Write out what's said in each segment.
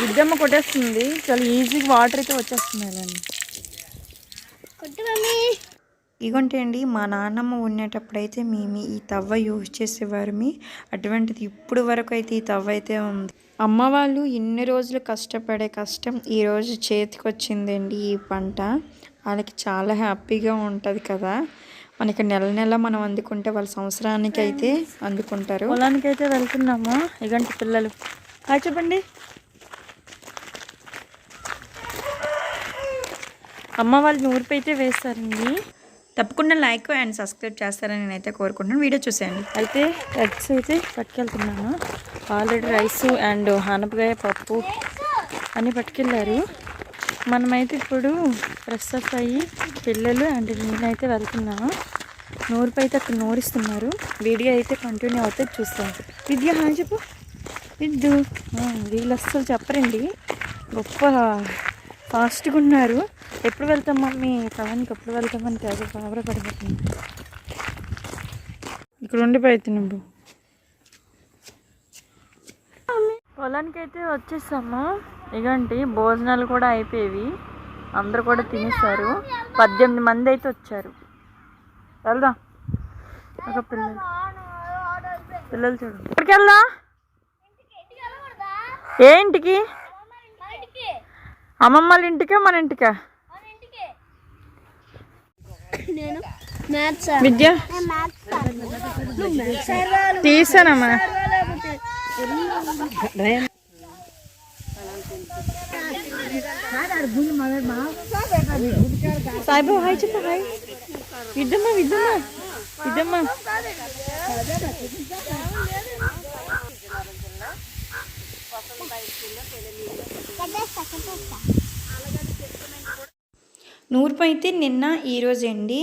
విద్యమ్మ కొట్టేస్తుంది. చాలా ఈజీగా వాటర్ అయితే వచ్చేస్తున్నాయి కొట్టు మమ్మీ. ఇగొంటే అండి మా నాన్నమ్మ ఉండేటప్పుడైతే మేము ఈ తవ్వ యూజ్ చేసేవారు అటువంటిది ఇప్పుడు వరకు అయితే ఈ తవ్వ అయితే ఉంది. అమ్మ వాళ్ళు ఇన్ని రోజులు కష్టపడే కష్టం ఈ రోజు చేతికి వచ్చిందండి ఈ పంట. వాళ్ళకి చాలా హ్యాపీగా ఉంటుంది కదా. మనకి నెల నెల మనం అందుకుంటే వాళ్ళ సంవత్సరానికి అయితే అందుకుంటారు. పొలానికి అయితే వెళ్తున్నాము ఇగంటి పిల్లలు. హాయ్ చెప్పండి. అమ్మ వాళ్ళు నూరిపి అయితే వేస్తారండి. తప్పకుండా లైక్ అండ్ సబ్స్క్రైబ్ చేస్తారని నేనైతే కోరుకుంటున్నాను. వీడియో చూసేయండి. అయితే ఎగ్స్ అయితే పట్టుకెళ్తున్నాను. ఆల్రెడీ రైస్ అండ్ ఆనపకాయ పప్పు అన్నీ పట్టుకెళ్ళారు. మనమైతే ఇప్పుడు ఫ్రెష్ అప్ అయ్యి పిల్లలు అండ్ నేనైతే వెళ్తున్నాను. నూరుపై అయితే అక్కడ నూరిస్తున్నారు. వీడియో అయితే కంటిన్యూ అవుతే చూస్తాం విద్య హాయ్ చెప్పు. విద్దు. వీళ్ళు అస్సలు చెప్పరండి. గొప్ప ఫాస్ట్గా ఉన్నారు. ఎప్పుడు వెళ్తాం మమ్మీ? పొలానికి ఎప్పుడు వెళ్తామని తెగ బాబర పడిపోతుంది. ఇక్కడ ఉండిపోయి నువ్వు పొలానికి అయితే వచ్చేసాము. ఇగంటి భోజనాలు కూడా అయిపోయేవి. అందరూ కూడా తినేసారు. పద్దెనిమిది మంది అయితే వచ్చారు. వెళ్దాం. ఒక పిల్లలు. పిల్లలు చూడు. ఇక్కడికి వెళ్దాం? ఏ ఇంటికి? అమ్మమ్మ వాళ్ళ ఇంటికా మన ఇంటికా? విద్య? తీసానమ్మా సాయిబాబు హాయ్ చెప్పు హాయ్. విద్దమ్మా విద్దమ్మా. విద్దమ్మా. నూర్పు అయితే నిన్న ఈరోజు అండి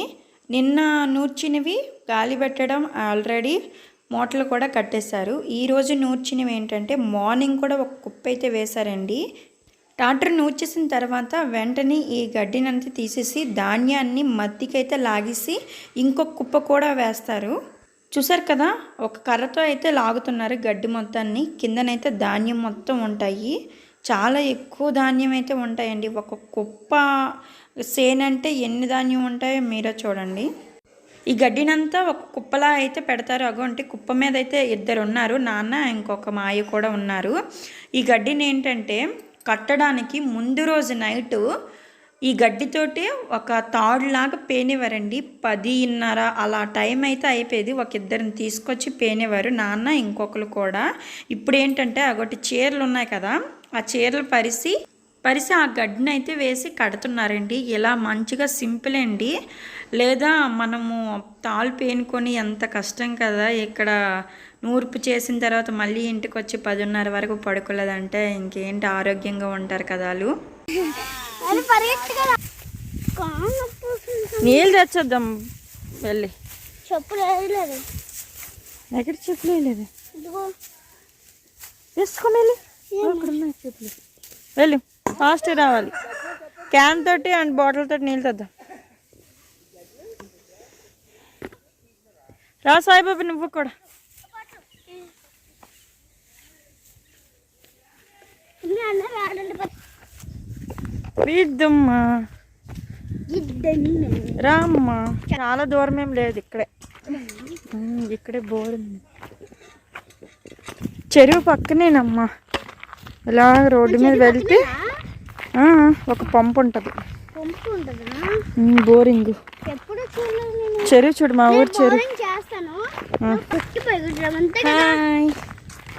నిన్న నూర్చినవి గాలి పెట్టడం ఆల్రెడీ మూటలు కూడా కట్టేశారు. ఈరోజు నూర్చినవి ఏంటంటే మార్నింగ్ కూడా ఒక కుప్ప అయితే వేశారండి. ట్రాక్టర్ నూర్చేసిన తర్వాత వెంటనే ఈ గడ్డినంతా తీసేసి ధాన్యాన్ని మత్తికైతే లాగేసి ఇంకొక కుప్ప కూడా వేస్తారు. చూసారు కదా ఒక కర్రతో అయితే లాగుతున్నారు గడ్డి మొత్తాన్ని. కిందనైతే ధాన్యం మొత్తం ఉంటాయి. చాలా ఎక్కువ ధాన్యం అయితే ఉంటాయండి. ఒక కుప్ప సేన్ అంటే ఎన్ని ధాన్యం ఉంటాయో మీరే చూడండి. ఈ గడ్డినంతా ఒక కుప్పలా అయితే పెడతారు. అగోంటి కుప్ప మీద అయితే ఇద్దరు ఉన్నారు నాన్న ఇంకొక మాయ కూడా ఉన్నారు. ఈ గడ్డిని ఏంటంటే కట్టడానికి ముందు రోజు నైటు ఈ గడ్డితోటి ఒక తాడులాగా పేనేవారండి పదిన్నర అలా టైం అయితే అయిపోయేది. ఒక ఇద్దరిని తీసుకొచ్చి పేనేవారు నాన్న ఇంకొకరు కూడా. ఇప్పుడు ఏంటంటే అగొట్టి చీరలు ఉన్నాయి కదా. ఆ చీరలు పరిసి పరిసి ఆ గడ్డిని అయితే వేసి కడుతున్నారండి. ఇలా మంచిగా సింపుల్ అండి. లేదా మనము తాళ్ళు పేనుకొని ఎంత కష్టం కదా ఇక్కడ నూర్పు చేసిన తర్వాత మళ్ళీ ఇంటికి వచ్చి పదిన్నర వరకు పడుకోలేదంటే ఇంకేంటి ఆరోగ్యంగా ఉంటారు కదా వాళ్ళు. నీళ్ళు తెచ్చొద్దాం వెళ్ళి. చెప్పులు వేయలేదు. ఎక్కడ చెప్పులు లేదు ఇదిగో. వేసుకొని వెళ్ళి చెప్పులు. వెళ్ళు. ఫాస్ట్ రావాలి. క్యాన్ తోటి అండ్ బాటిల్ తోటి నీళ్ళు తెద్దాం. రా సాయిబాబు నువ్వు కూడా. వీద్దమ్మా రామ్మా. చాలా దూరం ఏం లేదు ఇక్కడే. ఇక్కడే బోర్ ఉంది. చెరువు పక్కనేనమ్మా. ఇలా రోడ్డు మీద వెళ్తే ఒక పంపు ఉంటుంది. బోరింగ్. చెరువు చూడు మా ఊరు చెరువు.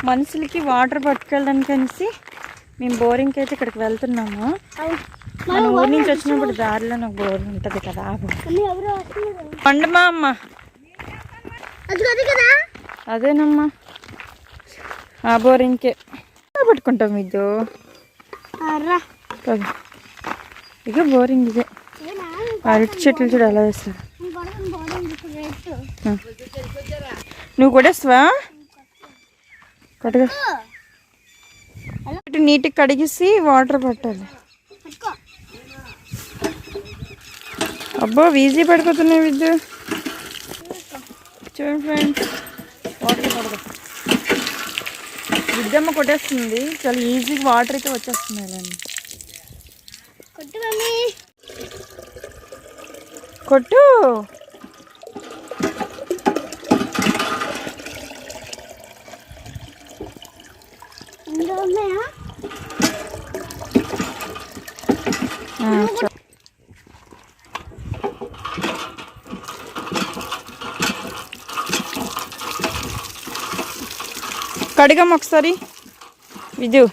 మనుషులకి వాటర్ పట్టుకెళ్ళడానికి అనేసి మేము బోరింగ్కి అయితే ఇక్కడికి వెళ్తున్నాము. మన ఊరి నుంచి వచ్చినప్పుడు దారిలో నాకు బోర్ ఉంటుంది కదా. పండమా అమ్మ. అదేనమ్మా. ఆ బోరింగ్కే. పట్టుకుంటాం ఇది. రా. పద. ఇక బోరింగ్ ఇదే. అరటి చెట్లు చూడు ఎలా వేస్తారు. నువ్వు కూడా వస్తావా కడగా ఇటు నీట్గా కడిగేసి వాటర్ పట్టాలి. అబ్బో ఈజీ పడిపోతున్నాయి విద్యు చూడండి ఫ్రెండ్స్ విద్యమ్మ కొట్టేస్తుంది. చాలా ఈజీగా వాటర్ అయితే వచ్చేస్తున్నాయి లేండి. కొట్టు ఉన్నాయా? కడగమ్మ ఒకసారి. విద్యు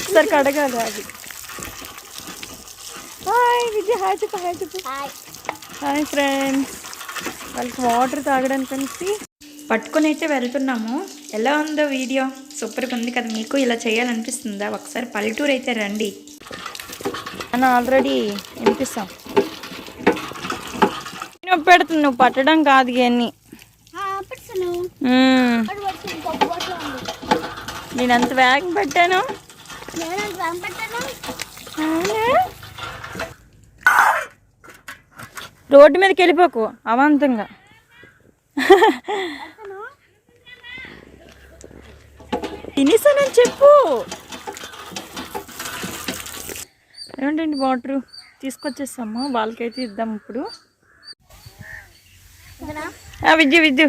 ఒకసారి కడగాలి అది. హాయ్ విద్య హాయ్ చెప్పు హాయ్ చెప్పు. హాయ్. ఫ్రెండ్స్. వాళ్ళకి వాటర్ తాగడానికి కలిసి పట్టుకొని అయితే వెళ్తున్నాము. ఎలా ఉందో వీడియో? సూపర్గా ఉంది కదా. మీకు ఇలా చేయాలనిపిస్తుందా? ఒకసారి పల్లెటూరు అయితే రండి. అని ఆల్రెడీ వినిపిస్తాం. నొప్పి పెడుతుంది నువ్వు పట్టడం కాదు ఇవన్నీ. నేను అంత వేగం పెట్టాను. పెట్టాను రోడ్డు మీదకి వెళ్ళిపోకు అవంతంగా తినేసానని చెప్పు. ఏమిటండి వాటరు తీసుకొచ్చేస్తాము వాళ్ళకైతే ఇద్దాం ఇప్పుడు. ఆ, విద్యు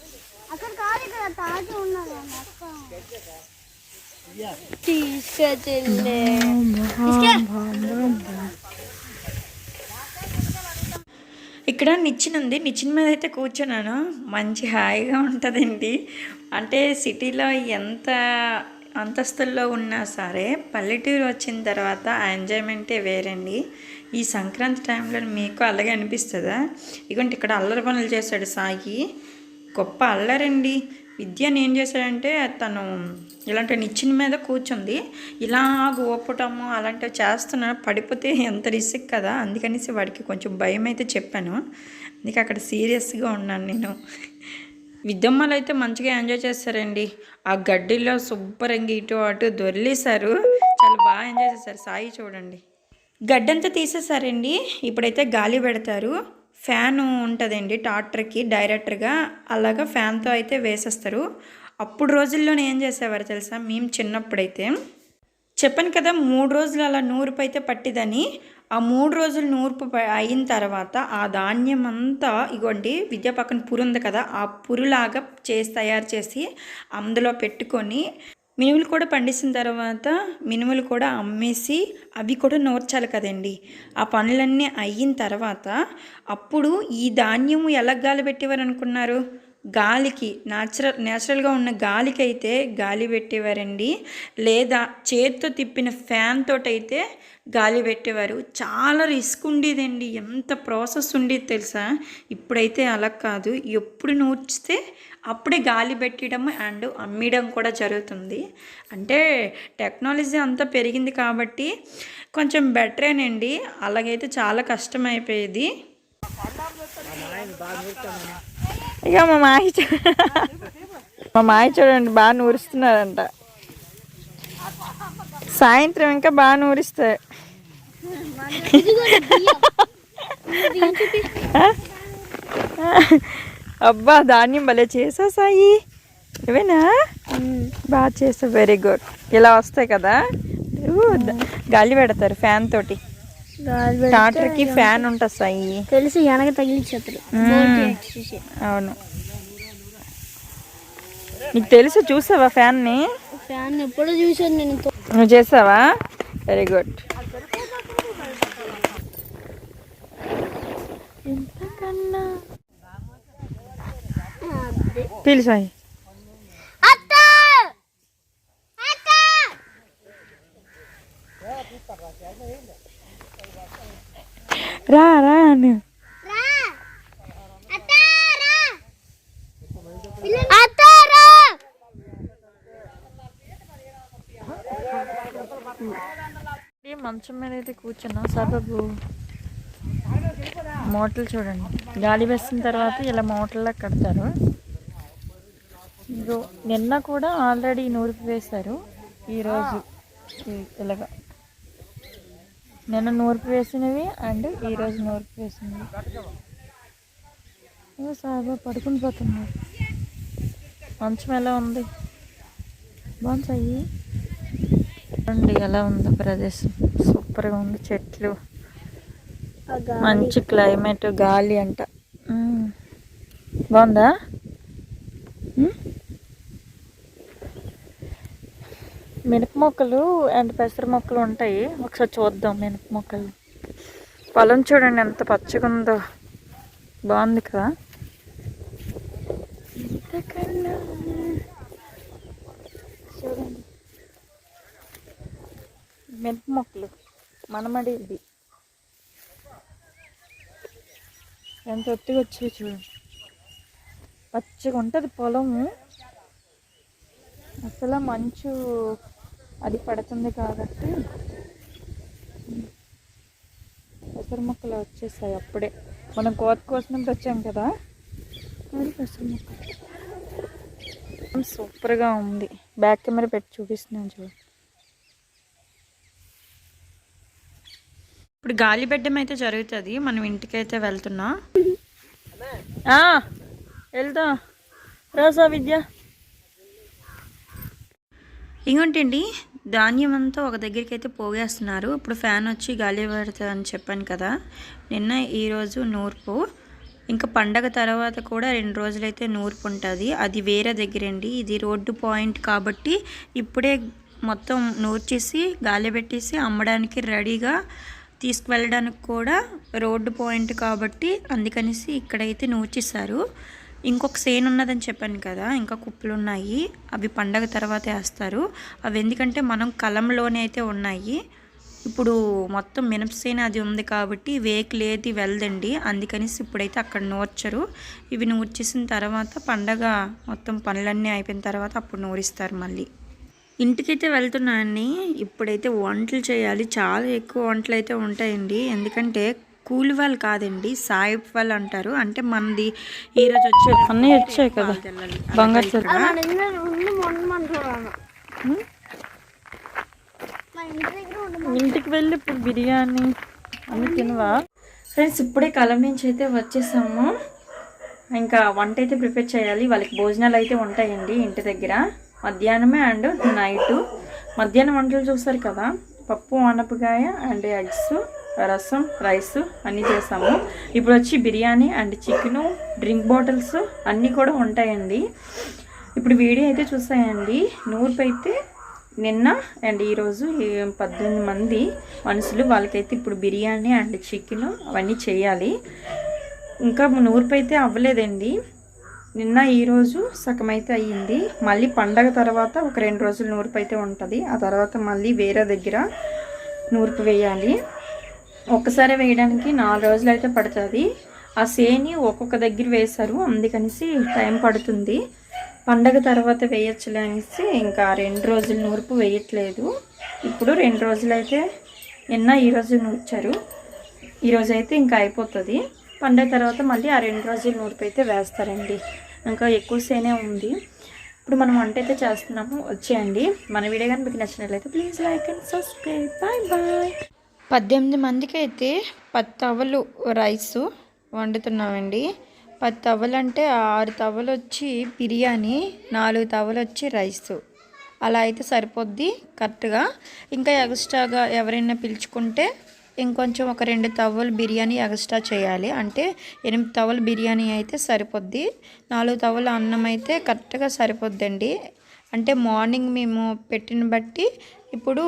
అక్కడ ఇక్కడ అక్కడ కాదు ఇక్కడ తాగి ఉన్నారు తీసుకెళ్ళి. ఇక్కడ నిచ్చెన ఉంది. నిచ్చెన మీద అయితే కూర్చున్నాను. మంచి హాయిగా ఉంటుందండి. అంటే సిటీలో ఎంత అంతస్తుల్లో ఉన్నా సరే పల్లెటూరు వచ్చిన తర్వాత ఆ ఎంజాయ్మెంటే వేరండి. ఈ సంక్రాంతి టైంలో మీకు అలాగే అనిపిస్తుందా? ఇగోండి ఇక్కడ అల్లరి పనులు చేశాడు సాయి. గొప్ప అల్లరండి. విద్యను ఏం చేశాడంటే తను ఇలాంటి నిచ్చిన మీద కూర్చుంది. ఇలాగ ఓపటము అలాంటివి చేస్తున్నాను. పడిపోతే ఎంత రిస్క్ కదా? అందుకనేసి వాడికి కొంచెం భయం అయితే చెప్పాను. అందుకే అక్కడ సీరియస్గా ఉన్నాను నేను. విద్యమ్మలు అయితే మంచిగా ఎంజాయ్ చేస్తారండి. ఆ గడ్డిలో శుభ్రంగా ఇటు అటు దొరిలేశారు. చాలా బాగా ఎంజాయ్ చేశారు. సాయి చూడండి. గడ్డంతా తీసేసారండి ఇప్పుడైతే గాలి పెడతారు. ఫ్యాన్ ఉంటుందండి టాక్టర్కి డైరెక్టర్గా. అలాగా ఫ్యాన్తో అయితే వేసేస్తారు. అప్పుడు రోజుల్లోనే ఏం చేసేవారు తెలుసా? మేము చిన్నప్పుడైతే చెప్పాను కదా మూడు రోజులు అలా నూర్పు అయితే పట్టిదని. ఆ మూడు రోజులు నూర్పు అయిన తర్వాత ఆ ధాన్యం అంతా ఇగోండి విద్య పక్కన పురు ఉంది కదా ఆ పురులాగా చేసి తయారు చేసి అందులో పెట్టుకొని మినుములు కూడా పండించిన తర్వాత మినుములు కూడా అమ్మేసి అవి కూడా నూర్చాలి కదండి. ఆ పనులన్నీ అయిన తర్వాత అప్పుడు ఈ ధాన్యం ఎలా గాలి పెట్టేవారు అనుకున్నారు? గాలికి న్యాచురల్ న్యాచురల్గా ఉన్న గాలికి అయితే గాలి పెట్టేవారండి. లేదా చేతితో తిప్పిన ఫ్యాన్ తోటైతే గాలి పెట్టేవారు. చాలా రిస్క్ ఉండేదండి. ఎంత ప్రాసెస్ ఉండేది తెలుసా? ఇప్పుడైతే అలా కాదు. ఎప్పుడు నూర్చితే అప్పుడే గాలి పెట్టడం అండ్ అమ్మడం కూడా జరుగుతుంది. అంటే టెక్నాలజీ అంతా పెరిగింది కాబట్టి కొంచెం బెటరేనండి అలాగైతే చాలా కష్టమైపోయేది. ఇక మా మాయ మా మాయ చూడండి బాగా నూరుస్తున్నారంట. సాయంత్రం ఇంకా బాగా నూరిస్తారు. అబ్బా ధాన్యం భలే చేసా సాయి. ఇవేనా బాగా చేసా వెరీ గుడ్ ఇలా వస్తాయి కదా? గాలి పెడతారు ఫ్యాన్ తోటి. టాటర్కి ఫ్యాన్ ఉంటుంది సాయి. తెలుసు వెనక తగిలిచ్చేస్తారు అవును. నీకు తెలుసు చూసావా ఫ్యాన్ని? ఫ్యాన్ ఎప్పుడో చూసాను నేను. నువ్వు చేసావా? వెరీ గుడ్ పిలిసాయి రా రా అని మంచం మీద అయితే కూర్చున్నా. సబబు. మోటలు చూడండి. గాలి వేసిన తర్వాత ఇలా మోటల్లా కడతారు. నిన్న కూడా ఆల్రెడీ నూరిపి వేశారు. ఈరోజు ఇలాగా నిన్న నూర్పు వేసినవి అండ్ ఈరోజు నూర్పు వేసినవి. ఇగో పడుకుని పోతున్నారు. మంచం ఎలా ఉంది? బాగుంది చూడండి ఎలా ఉందో ప్రదేశం. సూపర్గా ఉంది చెట్లు. మంచి క్లైమేట్ గాలి అంట. బాగుందా? మినప మొక్కలు అండ్ పెసర మొక్కలు ఉంటాయి. ఒకసారి చూద్దాం మినప మొక్కలు. పొలం చూడండి ఎంత పచ్చగా ఉందో. బాగుంది కదా? చూడండి. మినప మొక్కలు. మనమడి ఇది. ఎంత ఒత్తిగా వచ్చి చూడండి. పచ్చగా ఉంటుంది పొలము. అసలు మంచు అది పడుతుంది కాబట్టి పెసర మొక్కలు వచ్చేసాయి అప్పుడే. మనం కోత కోసినప్పుడు వచ్చాం కదా? అది పెసర మొక్కలు. సూపర్గా ఉంది. బ్యాక్ కెమెరా పెట్టి చూపిస్తున్నాను చూడండి ఇప్పుడు గాలి బెడ్డం అయితే జరుగుతుంది. మనం ఇంటికైతే వెళ్తున్నాం. ఆ, వెళ్దాం రాసా విద్య ఇంకోటండి ధాన్యం అంతా ఒక దగ్గరికి అయితే పోగేస్తున్నారు. ఇప్పుడు ఫ్యాన్ వచ్చి గాలి పెడుతుంది అని చెప్పాను కదా. నిన్న ఈరోజు నూర్పు. ఇంకా పండగ తర్వాత కూడా రెండు రోజులైతే నూర్పు ఉంటుంది. అది వేరే దగ్గరండి. ఇది రోడ్డు పాయింట్ కాబట్టి ఇప్పుడే మొత్తం నూర్చేసి గాలి పెట్టేసి అమ్మడానికి రెడీగా తీసుకువెళ్ళడానికి కూడా రోడ్డు పాయింట్ కాబట్టి అందుకనేసి ఇక్కడైతే నూర్చేశారు. ఇంకొక సేన్ ఉన్నదని చెప్పాను కదా ఇంకా కుప్పలు ఉన్నాయి అవి పండగ తర్వాత వేస్తారు. అవి ఎందుకంటే మనం కలంలోనే అయితే ఉన్నాయి. ఇప్పుడు మొత్తం మినపసేన అది ఉంది కాబట్టి వేకులు ఏది అందుకనేసి ఇప్పుడైతే అక్కడ నూర్చరు. ఇవి నూర్చేసిన తర్వాత పండగ మొత్తం పనులన్నీ అయిపోయిన తర్వాత అప్పుడు నూరిస్తారు మళ్ళీ. ఇంటికైతే వెళ్తున్నాను ఇప్పుడైతే వంటలు చేయాలి. చాలా ఎక్కువ వంటలు అయితే ఉంటాయండి. ఎందుకంటే కూలి వాళ్ళు కాదండి సాయిబ్ వాళ్ళు అంటారు. అంటే మనది ఈ రోజు వచ్చే అన్నీ వచ్చాయి కదా. బంగారు ఇంటికి వెళ్ళి ఇప్పుడు బిర్యానీ అన్ని తినవా? ఫ్రెండ్స్ ఇప్పుడే కలం నుంచి అయితే వచ్చేసాము. ఇంకా వంట అయితే ప్రిపేర్ చేయాలి. వాళ్ళకి భోజనాలు అయితే ఉంటాయండి ఇంటి దగ్గర. మధ్యాహ్నమే అండ్ నైట్. మధ్యాహ్నం వంటలు చూస్తారు కదా. పప్పు ఆనపకాయ అండ్ ఎగ్స్. రసం రైస్ అన్నీ చేసాము. ఇప్పుడు వచ్చి biryani and chicken drink bottles అన్నీ కూడా ఉంటాయండి. ఇప్పుడు వీడియో అయితే చూసాయండి. నూర్పు అయితే నిన్న అండ్ ఈరోజు పద్దెనిమిది మంది మనుషులు వాళ్ళకైతే ఇప్పుడు బిర్యానీ అండ్ చికెన్ అవన్నీ చేయాలి. ఇంకా నూర్పు అయితే అవ్వలేదండి. నిన్న ఈరోజు సగం అయితే అయ్యింది. మళ్ళీ పండగ తర్వాత ఒక రెండు రోజులు నూర్పు అయితే ఉంటుంది. ఆ తర్వాత మళ్ళీ వేరే దగ్గర నూర్పు వేయాలి. ఒక్కసారి వేయడానికి నాలుగు రోజులు అయితే పడుతుంది. ఆ సేని ఒక్కొక్క దగ్గర వేశారు. అందుకనేసి టైం పడుతుంది. పండగ తర్వాత వేయచ్చులే అనేసి ఇంకా రెండు రోజులు నూర్పు వేయట్లేదు. ఇప్పుడు రెండు రోజులైతే నిన్న ఈరోజు నూర్చారు. ఈరోజు అయితే ఇంకా అయిపోతుంది. పండగ తర్వాత మళ్ళీ ఆ రెండు రోజులు నూర్పు అయితే వేస్తారండి. ఇంకా ఎక్కువ సేనే ఉంది. ఇప్పుడు మనం వంట అయితే చేస్తున్నాము. వచ్చేయండి. మన వీడియో కానీ మీకు నచ్చినట్లయితే please like and subscribe. Bye bye. పద్దెనిమిది మందికి అయితే పది తవ్వలు రైస్ వండుతున్నామండి. పది తవ్వలు అంటే ఆరు తవ్వలు వచ్చి బిర్యానీ నాలుగు తవ్వలు వచ్చి రైస్. అలా అయితే సరిపోద్ది కరెక్ట్గా. ఇంకా ఎక్స్ట్రాగా ఎవరైనా పిలుచుకుంటే ఇంకొంచెం ఒక రెండు తవ్వలు బిర్యానీ ఎక్స్ట్రా చేయాలి. అంటే ఎనిమిది తవ్వలు బిర్యానీ అయితే సరిపోద్ది. నాలుగు తవ్వలు అన్నం అయితే కరెక్ట్గా సరిపోద్దండి. అంటే మార్నింగ్ మేము పెట్టిన బట్టి ఇప్పుడు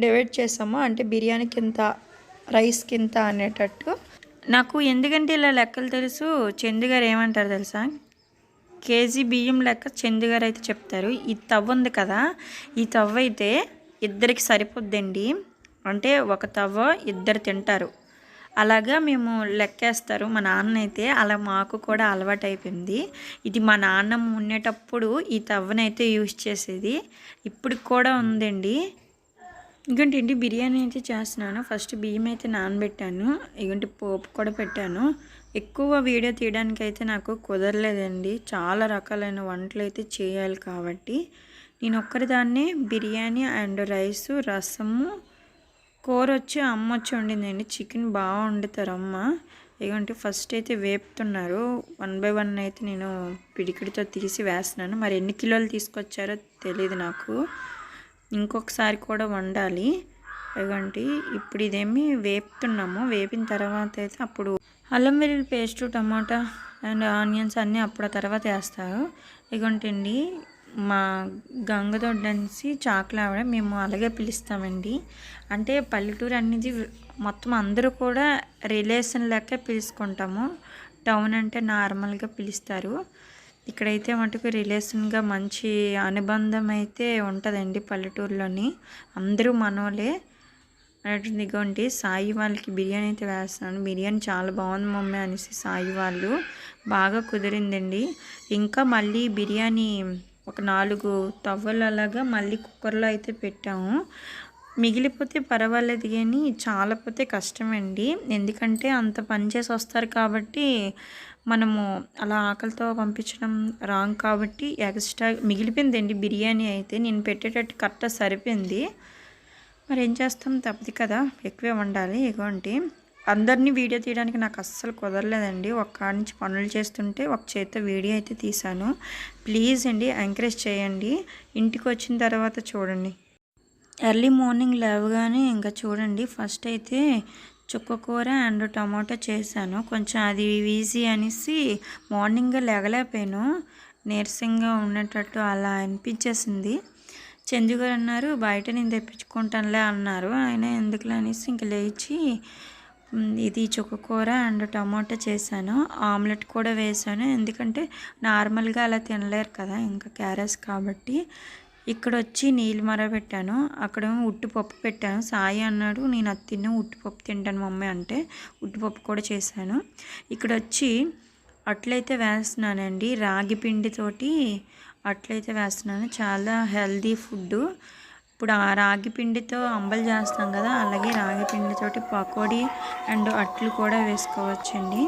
డివైడ్ చేసాము. అంటే బిర్యానీకి ఇంత రైస్కి ఇంత అనేటట్టు. నాకు ఎందుకంటే ఇలా లెక్కలు తెలుసు. చందుగారు ఏమంటారు తెలుసా? కేజీ బియ్యం లెక్క చందుగారు అయితే చెప్తారు. ఈ తవ్వ ఉంది కదా ఈ తవ్వ అయితే ఇద్దరికి సరిపోద్దండి. అంటే ఒక తవ్వ ఇద్దరు తింటారు. అలాగా మేము లెక్కేస్తారు. మా నాన్న అయితే అలా మాకు కూడా అలవాటు అయిపోయింది ఇది మా నాన్న ఉండేటప్పుడు ఈ తవ్వనైతే యూజ్ చేసేది. ఇప్పుడు కూడా ఉందండి. ఇంకంటే ఏంటి బిర్యానీ అయితే చేస్తున్నాను. ఫస్ట్ బియ్యం అయితే నానబెట్టాను. ఇంకంటే పోపు కూడా పెట్టాను. ఎక్కువ వీడియో తీయడానికి అయితే నాకు కుదరలేదండి. చాలా రకాలైన వంటలు అయితే చేయాలి కాబట్టి. నేను ఒక్కరిదాన్నే బిర్యానీ అండ్ రైసు రసము కూర వచ్చి అమ్మ వచ్చి వండిందండి. చికెన్ బాగా వండుతారు అమ్మ ఇగంటే ఫస్ట్ అయితే వేపుతున్నారు. వన్ బై వన్ అయితే నేను పిడికిడితో తీసి వేస్తున్నాను. మరి ఎన్ని కిలోలు తీసుకొచ్చారో తెలియదు నాకు. ఇంకొకసారి కూడా వండాలి. ఇదిగోండి ఇప్పుడు ఇదేమి వేపుతున్నాము. వేపిన తర్వాత అయితే అప్పుడు అల్లం వెల్లుల్లి పేస్ట్ టమాటా అండ్ ఆనియన్స్ అన్నీ అప్పుడు తర్వాత వేస్తారు ఇదిగోంటండి మా గంగదొడ్డనేసి చాకులావిడ మేము అలాగే పిలుస్తామండి. అంటే పల్లెటూరు అనేది మొత్తం అందరూ కూడా రిలేషన్ లెక్క పిలుచుకుంటాము. టౌన్ అంటే నార్మల్గా పిలుస్తారు. ఇక్కడైతే మటుకు రిలేషన్గా మంచి అనుబంధం అయితే ఉంటుందండి పల్లెటూరులోని. అందరూ మనోలే అన్నట్టు ఇదిగోండి సాయి వాళ్ళకి బిర్యానీ అయితే వేస్తున్నాను. బిర్యానీ చాలా బాగుంది మమ్మీ అనేసి సాయి వాళ్ళు. బాగా కుదిరిందండి. ఇంకా మళ్ళీ బిర్యానీ ఒక నాలుగు తవ్వలు అలాగా మళ్ళీ కుక్కర్లో అయితే పెట్టాము. మిగిలిపోతే పర్వాలేదు కానీ చాలా పోతే కష్టమండి. ఎందుకంటే అంత పని చేసి వస్తారు కాబట్టి మనము అలా ఆకలితో పంపించడం రాంగ్ కాబట్టి ఎక్స్ట్రా మిగిలిపోయిందండి బిర్యానీ అయితే. నేను పెట్టేటట్టు కరెక్ట్గా సరిపోయింది. మరి ఏం చేస్తాం? తప్పదు కదా. ఎక్కువే వండాలి ఇగోంటి అందరినీ వీడియో తీయడానికి నాకు అస్సలు కుదరలేదండి. ఒక్క నుంచి పనులు చేస్తుంటే ఒక చేత వీడియో అయితే తీశాను. ప్లీజ్ అండి ఎంకరేజ్ చేయండి. ఇంటికి వచ్చిన తర్వాత చూడండి. ఎర్లీ మార్నింగ్ లేవగానే ఇంకా చూడండి. ఫస్ట్ అయితే చుక్కకూర అండ్ టమాటో చేశాను. కొంచెం అది ఈజీ అనేసి మార్నింగ్ లేగలేకపోయాను నీరసంగా ఉండేటట్టు అలా అనిపించేసింది. చందు గారు అన్నారు బయట నేను తెప్పించుకుంటానులే అన్నారు. ఆయన ఎందుకులే అనేసి ఇంక లేచి ఇది చుక్కకూర అండ్ టమాటా చేశాను. ఆమ్లెట్ కూడా వేసాను ఎందుకంటే నార్మల్గా అలా తినలేరు కదా ఇంకా క్యారెట్స్ కాబట్టి. ఇక్కడ వచ్చి నీళ్ళు మరబెట్టాను. అక్కడ ఉట్టుపప్పు పెట్టాను. సాయి అన్నాడు నేను అది తిన్న ఉట్టుపప్పు తింటాను మమ్మీ అంటే ఉట్టుపప్పు కూడా చేశాను. ఇక్కడ వచ్చి అట్లయితే వేస్తున్నానండి. రాగి పిండితోటి అట్లయితే వేస్తున్నాను. చాలా హెల్దీ ఫుడ్ ఇప్పుడు ఆ రాగి పిండితో అంబలు చేస్తాం కదా అలాగే రాగి పిండితోటి పకోడీ అండ్ అట్లు కూడా వేసుకోవచ్చండి.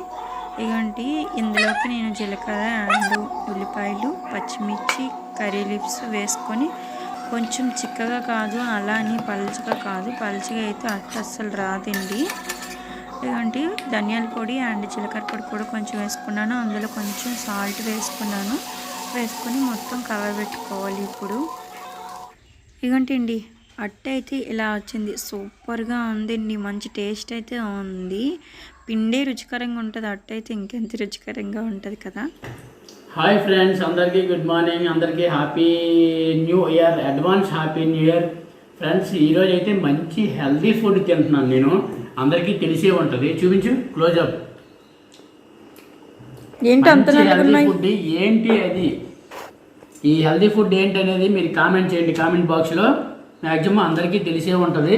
ఇలాంటి ఇందులోకి నేను జీలకర్ర అండ్ ఉల్లిపాయలు పచ్చిమిర్చి కర్రీ లీవ్స్ వేసుకొని కొంచెం చిక్కగా కాదు అలా అని పలుచగా కాదు పలుచగా అయితే అట్టు అస్సలు రాదండి. ఇలాంటి ధనియాల పొడి అండ్ జీలకర్ర పొడి కూడా కొంచెం వేసుకున్నాను అందులో కొంచెం సాల్ట్ వేసుకున్నాను. వేసుకొని మొత్తం కవర్ పెట్టుకోవాలి ఇప్పుడు. ఇగంటండి అట్ట అయితే ఇలా వచ్చింది. సూపర్గా ఉందండి మంచి టేస్ట్ అయితే ఉంది. పిండే రుచికరంగా ఉంటుంది అట్ట అయితే ఇంకెంత రుచికరంగా ఉంటుంది కదా. హాయ్ ఫ్రెండ్స్ అందరికీ గుడ్ మార్నింగ్ అందరికీ happy new year advance happy new year friends ఈరోజు అయితే మంచి హెల్దీ ఫుడ్ తింటున్నాను నేను. అందరికీ తెలిసే ఉంటుంది. చూపించు క్లోజప్ ఏంటి అంత హెల్దీ ఫుడ్ ఏంటి అది? ఈ హెల్దీ ఫుడ్ ఏంటి అనేది మీరు కామెంట్ చేయండి. కామెంట్ బాక్స్లో మ్యాక్సిమం అందరికీ తెలిసే ఉంటుంది.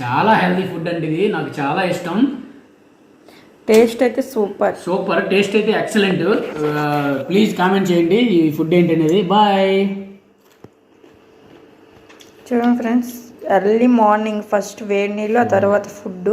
చాలా హెల్దీ ఫుడ్ అండి ఇది. నాకు చాలా ఇష్టం. టేస్ట్ అయితే సూపర్ సూపర్ టేస్ట్ అయితే ఎక్సలెంట్ ప్లీజ్ కామెంట్ చేయండి ఈ ఫుడ్ ఏంటి అనేది. బాయ్ చూడండి ఫ్రెండ్స్ ఎర్లీ మార్నింగ్ ఫస్ట్ వేడి నీళ్ళు ఆ తర్వాత ఫుడ్